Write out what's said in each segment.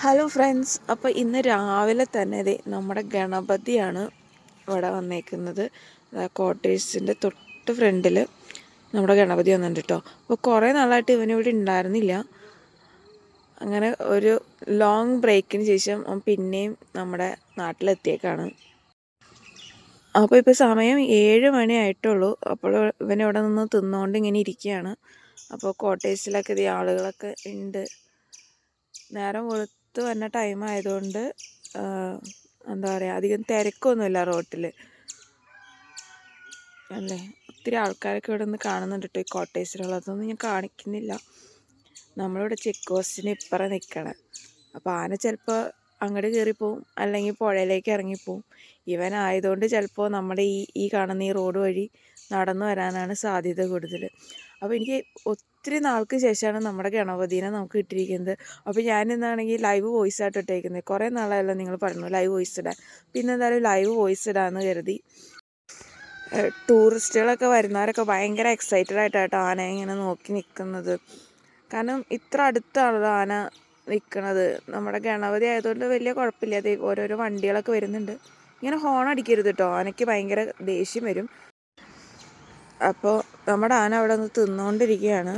Hello friends അപ്പോൾ ഇന്ന് രാവിലെ തന്നെ ഇതേ നമ്മുടെ ഗണപതിയാണ് ഇവിടെ വന്നേക്കുന്നത്. ക്വാർട്ടേഴ്സിന്റെ തൊട്ട് ഫ്രണ്ടിൽ നമ്മുടെ ഗണപതി വന്നിട്ടുണ്ട് കേട്ടോ അപ്പോൾ കുറേ നാളായിട്ട് ഇവനിവിടെ ഉണ്ടായിരുന്നില്ല. അങ്ങനെ ഒരു ലോങ് ബ്രേക്കിന് ശേഷം പിന്നെയും നമ്മുടെ നാട്ടിലെത്തിയേക്കാണ്. അപ്പോൾ ഇപ്പോൾ സമയം ഏഴ് മണിയായിട്ടുള്ളൂ അപ്പോൾ ഇവനിവിടെ നിന്ന് തിന്നുകൊണ്ട് ഇങ്ങനെ ഇരിക്കുകയാണ്. അപ്പോൾ കോട്ടേഴ്സിലൊക്കെ ഇത് ആളുകളൊക്കെ ഉണ്ട്. നേരം വെളുത്ത് വന്ന ടൈം ആയതുകൊണ്ട് എന്താ പറയുക അധികം തിരക്കൊന്നുമില്ല റോട്ടിൽ അല്ലേ? ഒത്തിരി ആൾക്കാരൊക്കെ ഇവിടെ നിന്ന് കാണുന്നുണ്ട് കേട്ടോ ഈ കോട്ടേഴ്സിലുള്ള അതൊന്നും ഞാൻ കാണിക്കുന്നില്ല. നമ്മളിവിടെ ചെക്ക് പോസ്റ്റിന് ഇപ്പുറം നിൽക്കണം അപ്പോൾ ആന ചിലപ്പോൾ അങ്ങോട്ട് കയറിപ്പോവും അല്ലെങ്കിൽ പുഴയിലേക്ക് ഇറങ്ങിപ്പോവും. ഇവനായതുകൊണ്ട് ചിലപ്പോൾ നമ്മുടെ ഈ ഈ കാണുന്ന ഈ റോഡ് വഴി നടന്നു വരാനാണ് സാധ്യത കൂടുതൽ അപ്പോൾ എനിക്ക് ഒത്തിരി നാൾക്ക് ശേഷമാണ് നമ്മുടെ ഗണപതിനെ നമുക്ക് കിട്ടിയിരിക്കുന്നത്. അപ്പോൾ ഞാൻ എന്താണെങ്കിൽ ലൈവ് വോയിസ് ആയിട്ട് ഇട്ടേക്കുന്നത് കുറേ നാളായല്ലോ നിങ്ങൾ പറഞ്ഞു ലൈവ് വോയിസ് ഇടാൻ. പിന്നെ എന്തായാലും ലൈവ് വോയിസ് ഇടാമെന്ന് കരുതി. ടൂറിസ്റ്റുകളൊക്കെ വരുന്നവരൊക്കെ ഭയങ്കര എക്സൈറ്റഡ് ആയിട്ടാട്ടോ ആന ഇങ്ങനെ നോക്കി നിൽക്കുന്നത് കാരണം ഇത്ര അടുത്താണല്ലോ ആന നിൽക്കുന്നത് നമ്മുടെ ഗണപതി ആയതുകൊണ്ട് വലിയ കുഴപ്പമില്ല. അത് ഓരോരോ വണ്ടികളൊക്കെ വരുന്നുണ്ട്. ഇങ്ങനെ ഹോൺ അടിക്കരുത് കേട്ടോ ആനയ്ക്ക് ഭയങ്കര ദേഷ്യം വരും. അപ്പോൾ നമ്മുടെ ആന അവിടെ നിന്ന് തിന്നുകൊണ്ടിരിക്കുകയാണ്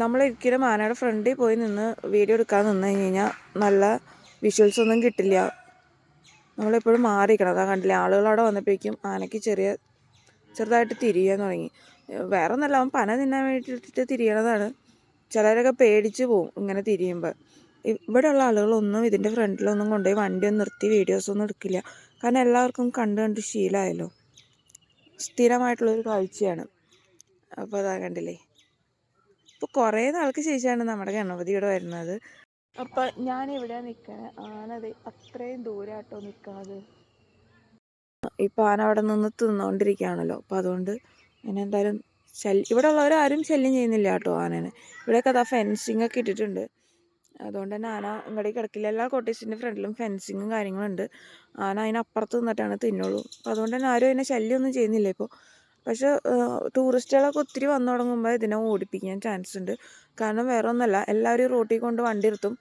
നമ്മളൊരിക്കലും ആനയുടെ ഫ്രണ്ടിൽ പോയി നിന്ന് വീഡിയോ എടുക്കാൻ നിന്ന് കഴിഞ്ഞ് കഴിഞ്ഞാൽ നല്ല വിഷ്വൽസ് ഒന്നും കിട്ടില്ല. നമ്മളെപ്പോഴും മാറിയിരിക്കണം. അതാ കണ്ടില്ല ആളുകൾ അവിടെ വന്നപ്പോഴേക്കും ആനയ്ക്ക് ചെറിയ ചെറുതായിട്ട് തിരിയാൻ തുടങ്ങി. വേറെ ഒന്നല്ല അവൻ പന തിന്നാൻ വേണ്ടിയിട്ട് തിരിയണതാണ്. ചിലരൊക്കെ പേടിച്ച് പോവും ഇങ്ങനെ തിരിയുമ്പോൾ ഇവിടെയുള്ള ആളുകളൊന്നും ഇതിന്റെ ഫ്രണ്ടിലൊന്നും കൊണ്ടുപോയി വണ്ടിയൊന്നും നിർത്തി വീഡിയോസൊന്നും എടുക്കില്ല. കാരണം എല്ലാവർക്കും കണ്ട് കണ്ട് ശീലമായല്ലോ സ്ഥിരമായിട്ടുള്ളൊരു കാഴ്ചയാണ്. അപ്പോൾ അതാ കണ്ടില്ലേ? ഇപ്പോൾ കുറേ നാൾക്ക് ശേഷമാണ് നമ്മുടെ ഗണപതി ഇവിടെ വരുന്നത്. അപ്പോൾ ഞാൻ ഇവിടെ നിൽക്കണേ ആനത് അത്രയും ദൂരാട്ടോ നിൽക്കുന്നത് ഇപ്പോൾ ആന അവിടെ നിന്ന് തിന്നുകൊണ്ടിരിക്കുകയാണല്ലോ അപ്പോൾ അതുകൊണ്ട് ഞാൻ എന്തായാലും ശല്യം ഇവിടെ ഉള്ളവരാരും ശല്യം ചെയ്യുന്നില്ല കേട്ടോ ആനേനെ. ഇവിടെയൊക്കെ അതാ ഫെൻസിങ് ഒക്കെ ഇട്ടിട്ടുണ്ട്. അതുകൊണ്ട് തന്നെ ആന ഇങ്ങോട്ടേക്ക് കിടക്കില്ല എല്ലാ കോട്ടേജിന്റെ ഫ്രണ്ടിലും ഫെൻസിങ്ങും കാര്യങ്ങളുണ്ട്. ആന അതിനപ്പുറത്ത് നിന്നിട്ടാണ് തിന്നുള്ളൂ. അപ്പോൾ അതുകൊണ്ട് തന്നെ ആരും അതിനെ ശല്യമൊന്നും ചെയ്യുന്നില്ല ഇപ്പോൾ പക്ഷേ ടൂറിസ്റ്റുകളൊക്കെ ഒത്തിരി വന്നു തുടങ്ങുമ്പോൾ ഇതിനെ ഓടിപ്പിക്കാൻ ചാൻസ് ഉണ്ട്. കാരണം വേറെ ഒന്നല്ല എല്ലാവരും റോട്ടിൽ കൊണ്ട് വണ്ടി നിർത്തും.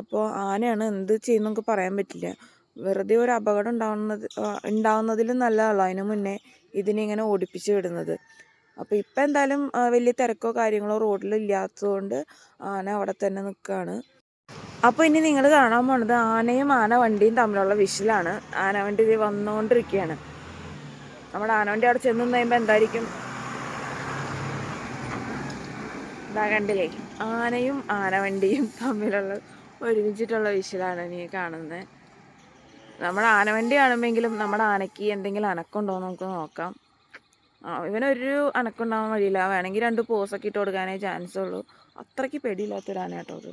അപ്പോൾ ആനയാണ് എന്ത് ചെയ്യുന്നൊക്കെ പറയാൻ പറ്റില്ല. വെറുതെ ഒരു അപകടം ഉണ്ടാവുന്നത് ഉണ്ടാവുന്നതിലും നല്ലതാണല്ലോ അതിന് മുന്നേ ഇതിനെ ഇങ്ങനെ ഓടിപ്പിച്ച് വിടുന്നത്. അപ്പോൾ ഇപ്പം എന്തായാലും വലിയ തിരക്കോ കാര്യങ്ങളോ റോഡിൽ ഇല്ലാത്തതുകൊണ്ട് ആന അവിടെ തന്നെ നിൽക്കുകയാണ് അപ്പോൾ ഇനി നിങ്ങൾ കാണാൻ പോണത് ആനയും ആന വണ്ടിയും തമ്മിലുള്ള വിഷലാണ്. ആന വണ്ടി വന്നുകൊണ്ടിരിക്കുകയാണ് നമ്മുടെ ആനവണ്ടി അവിടെ ചെന്ന് കഴിയുമ്പോൾ എന്തായിരിക്കും? ഇതാ കണ്ടില്ലേ? ആനയും ആനവണ്ടിയും തമ്മിലുള്ള ഒരുമിച്ചിട്ടുള്ള വിഷലാണ് ഇനി കാണുന്നത് നമ്മുടെ ആനവണ്ടി കാണുമെങ്കിലും നമ്മുടെ ആനയ്ക്ക് എന്തെങ്കിലും അനക്കമുണ്ടോ നമുക്ക് നോക്കാം. ഇവനൊരു അനക്കുണ്ടാവാൻ വഴിയില്ല. വേണമെങ്കിൽ രണ്ട് പോസൊക്കെ ഇട്ട് കൊടുക്കാനേ ചാൻസ് ഉള്ളൂ. അത്രയ്ക്ക് പേടിയില്ലാത്തൊരു ആന കേട്ടോ അത്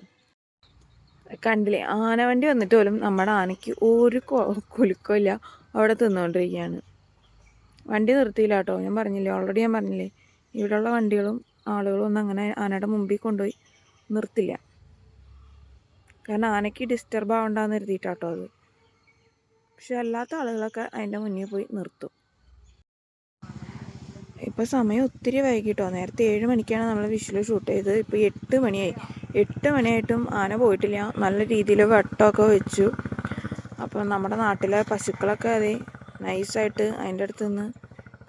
കണ്ടില്ലേ? ആനവണ്ടി വന്നിട്ട് പോലും നമ്മുടെ ആനയ്ക്ക് ഒരു കുലുക്കമില്ല. അവിടെ തിന്നുകൊണ്ടിരിക്കുകയാണ് വണ്ടി നിർത്തിയില്ല കേട്ടോ. ഞാൻ പറഞ്ഞില്ലേ ഓൾറെഡി ഞാൻ പറഞ്ഞില്ലേ ഇവിടെയുള്ള വണ്ടികളും ആളുകളും ഒന്നും അങ്ങനെ ആനയുടെ മുമ്പിൽ കൊണ്ടുപോയി നിർത്തില്ല. കാരണം ആനയ്ക്ക് ഡിസ്റ്റർബ് ആവണ്ടെന്ന് കരുതിയിട്ടാട്ടോ അത്. പക്ഷെ അല്ലാത്ത ആളുകളൊക്കെ അതിന്റെ മുന്നിൽ പോയി നിർത്തും. ഇപ്പോൾ സമയം ഒത്തിരി വൈകിട്ടോ. നേരത്തെ ഏഴ് മണിക്കാണ് നമ്മൾ വിഷുവിൽ ഷൂട്ട് ചെയ്തത്. ഇപ്പോൾ എട്ട് മണിയായി. എട്ട് മണിയായിട്ടും ആന പോയിട്ടില്ല. നല്ല രീതിയിൽ വട്ടമൊക്കെ വെച്ചു. അപ്പോൾ നമ്മുടെ നാട്ടിലെ പശുക്കളൊക്കെ അതെ നൈസായിട്ട് അതിന്റെ അടുത്ത് നിന്ന്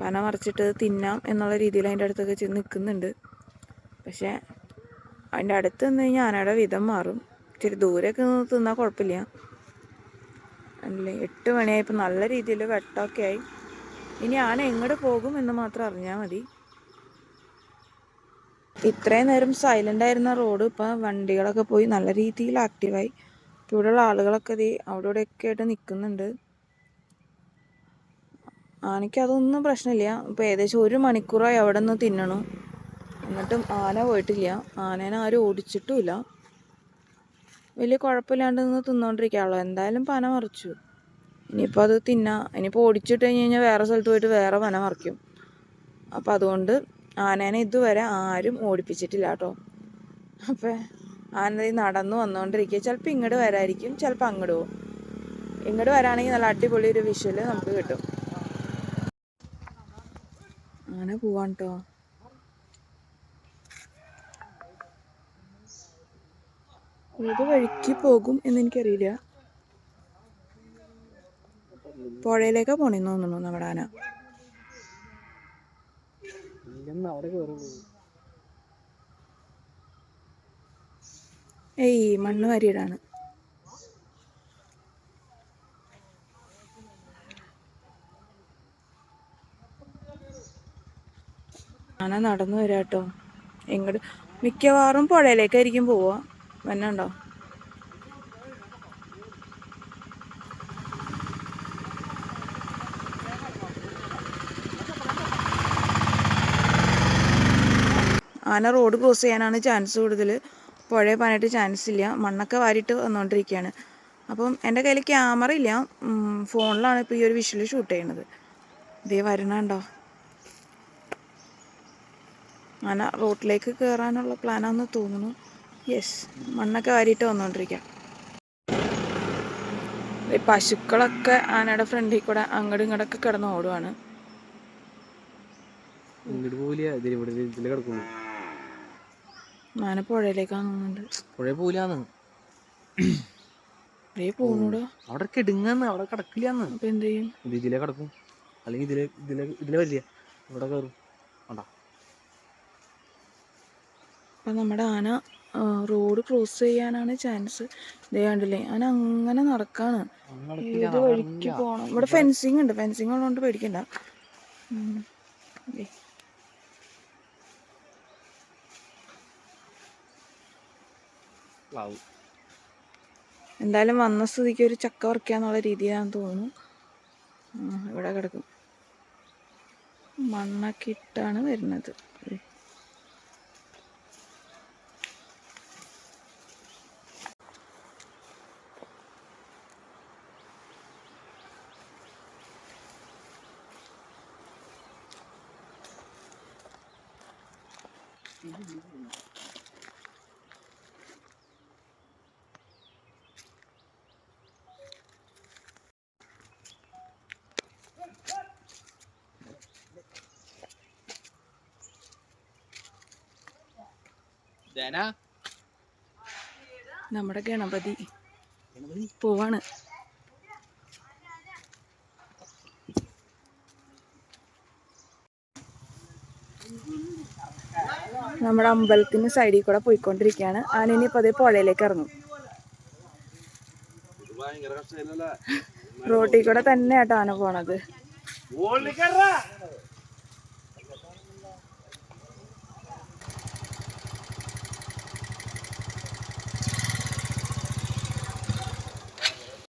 പന മറിച്ചിട്ട് തിന്നാം എന്നുള്ള രീതിയിൽ അതിന്റെ അടുത്തൊക്കെ ചെന്ന് നിൽക്കുന്നുണ്ട്. പക്ഷേ അതിന്റെ അടുത്ത് നിന്ന് കഴിഞ്ഞാൽ ആനയുടെ വിധം മാറും. ഇച്ചിരി ദൂരെയൊക്കെ നിന്ന് തിന്നാൽ കുഴപ്പമില്ല. അല്ലേ? എട്ട് മണിയായപ്പോൾ നല്ല രീതിയിൽ വെട്ടമൊക്കെ ആയി. ഇനി ആന എങ്ങോട്ട് പോകും എന്ന് മാത്രം അറിഞ്ഞാൽ മതി. ഇത്രയും നേരം സൈലന്റ് ആയിരുന്ന റോഡ് ഇപ്പം വണ്ടികളൊക്കെ പോയി നല്ല രീതിയിൽ ആക്റ്റീവായി ഇവിടെയുള്ള ആളുകളൊക്കെ ദേ അവിടെ ഇവിടെയൊക്കെ ആയിട്ട് നിൽക്കുന്നുണ്ട് ആനയ്ക്ക് അതൊന്നും പ്രശ്നമില്ല. ഇപ്പോൾ ഏകദേശം ഒരു മണിക്കൂറായി അവിടെ നിന്ന് തിന്നണു. എന്നിട്ടും ആന പോയിട്ടില്ല. ആനേനെ ആരും ഓടിച്ചിട്ടുമില്ല വലിയ കുഴപ്പമില്ലാണ്ട് നിന്ന് തിന്നുകൊണ്ടിരിക്കുകയുള്ളൂ എന്തായാലും പന മറിച്ചു. ഇനിയിപ്പോൾ അത് തിന്നാ. ഇനിയിപ്പോൾ ഓടിച്ചിട്ട് കഴിഞ്ഞ് കഴിഞ്ഞാൽ വേറെ സ്ഥലത്ത് പോയിട്ട് വേറെ വന മറിക്കും അപ്പോൾ അതുകൊണ്ട് ആനേനെ ഇതുവരെ ആരും ഓടിപ്പിച്ചിട്ടില്ല കേട്ടോ. അപ്പോൾ ആന നടന്നു വന്നുകൊണ്ടിരിക്കുക ചിലപ്പോൾ ഇങ്ങോട്ട് വരായിരിക്കും ചിലപ്പോൾ അങ്ങോട്ട് പോകും ഇങ്ങോട്ട് വരാണെങ്കിൽ നല്ല അടിപൊളി ഒരു വിഷ്വൽ നമുക്ക് കിട്ടും. അങ്ങനെ പോവാൻ കേട്ടോ ഏത് വഴിക്ക് പോകും എന്ന് എനിക്കറിയില്ല. പുഴയിലേക്കാ പോണെന്ന് തോന്നുന്നു നമ്മുടെ ആന. ഏയ് മണ്ണ് വാരിയിടാണ്. ആന നടന്നു വരാട്ടോ. എങ്ങോട്ട് മിക്കവാറും പുഴയിലേക്കായിരിക്കും പോവുക. വന്നുണ്ടോ ആന റോഡ് ക്രോസ് ചെയ്യാനാണ് ചാൻസ് കൂടുതൽ പുഴയിൽ പോകാനായിട്ട് ചാൻസ് ഇല്ല. മണ്ണൊക്കെ വാരിയിട്ട് വന്നുകൊണ്ടിരിക്കുകയാണ് അപ്പം എന്റെ കയ്യിൽ ക്യാമറ ഇല്ല. ഫോണിലാണ് ഇപ്പോൾ ഈ ഒരു വിഷ്വൽ ഷൂട്ട് ചെയ്യണത്. ഇതേ വരണുണ്ടോ ആന റോട്ടിലേക്ക് കയറാനുള്ള പ്ലാനാണെന്ന് തോന്നുന്നു. യെസ് മണ്ണൊക്കെ വാരിയിട്ട് വന്നുകൊണ്ടിരിക്കാം പശുക്കളൊക്കെ ആനയുടെ ഫ്രണ്ടിൽ കൂടെ അങ്ങോട്ടും ഇങ്ങോട്ടൊക്കെ കിടന്ന് ഓടുവാണ്. ഇങ്ങോട്ട് പോവില്ല. ഇതിൽ ഇവിടെ ഇതിൽ കിടക്കുന്നു. ആന പുഴയിലേക്കാണ് തോന്നുന്നുണ്ട്. പുഴ പോലാന്ന് പോകുന്നൂടോ അവിടെ കിടുങ്ങന്ന് അവിടെ കിടക്കില്ലാന്ന്. അപ്പം എന്ത് ചെയ്യും? ഇത് ഇതിലേ കിടക്കും. അല്ലെങ്കിൽ ഇതിലെ ഇതിലെ ഇതിലെ വരില്ല ഇവിടെ കയറും. വേണ്ട അപ്പം നമ്മുടെ ആന റോഡ് ക്രോസ് ചെയ്യാനാണ് ചാൻസ്. ഇതേണ്ടല്ലേ ആന അങ്ങനെ നടക്കാണ്. ഏത് വഴിക്ക് പോകണം ഇവിടെ ഫെൻസിങ് ഉണ്ട് ഫെൻസിങ് ഉള്ളതുകൊണ്ട് പേടിക്കണ്ട. ഉം. എന്തായാലും വന്ന സ്ഥിതിക്ക് ഒരു ചക്ക പറിക്കാന്നുള്ള രീതിയാണെന്ന് തോന്നുന്നു. ഇവിടെ കിടക്കും. മണ്ണൊക്കെ ഇട്ടാണ് വരുന്നത്. ദേ. നമ്മുടെ ഗണപതി പോവാണ്. നമ്മുടെ അമ്പലത്തിന് സൈഡിൽ കൂടെ പോയിക്കൊണ്ടിരിക്കുകയാണ്. ആനിനി ഇപ്പൊ അതേ പുഴയിലേക്ക് ഇറങ്ങും. റോട്ടിൽ കൂടെ തന്നെ ആട്ടോ ആന പോണത്.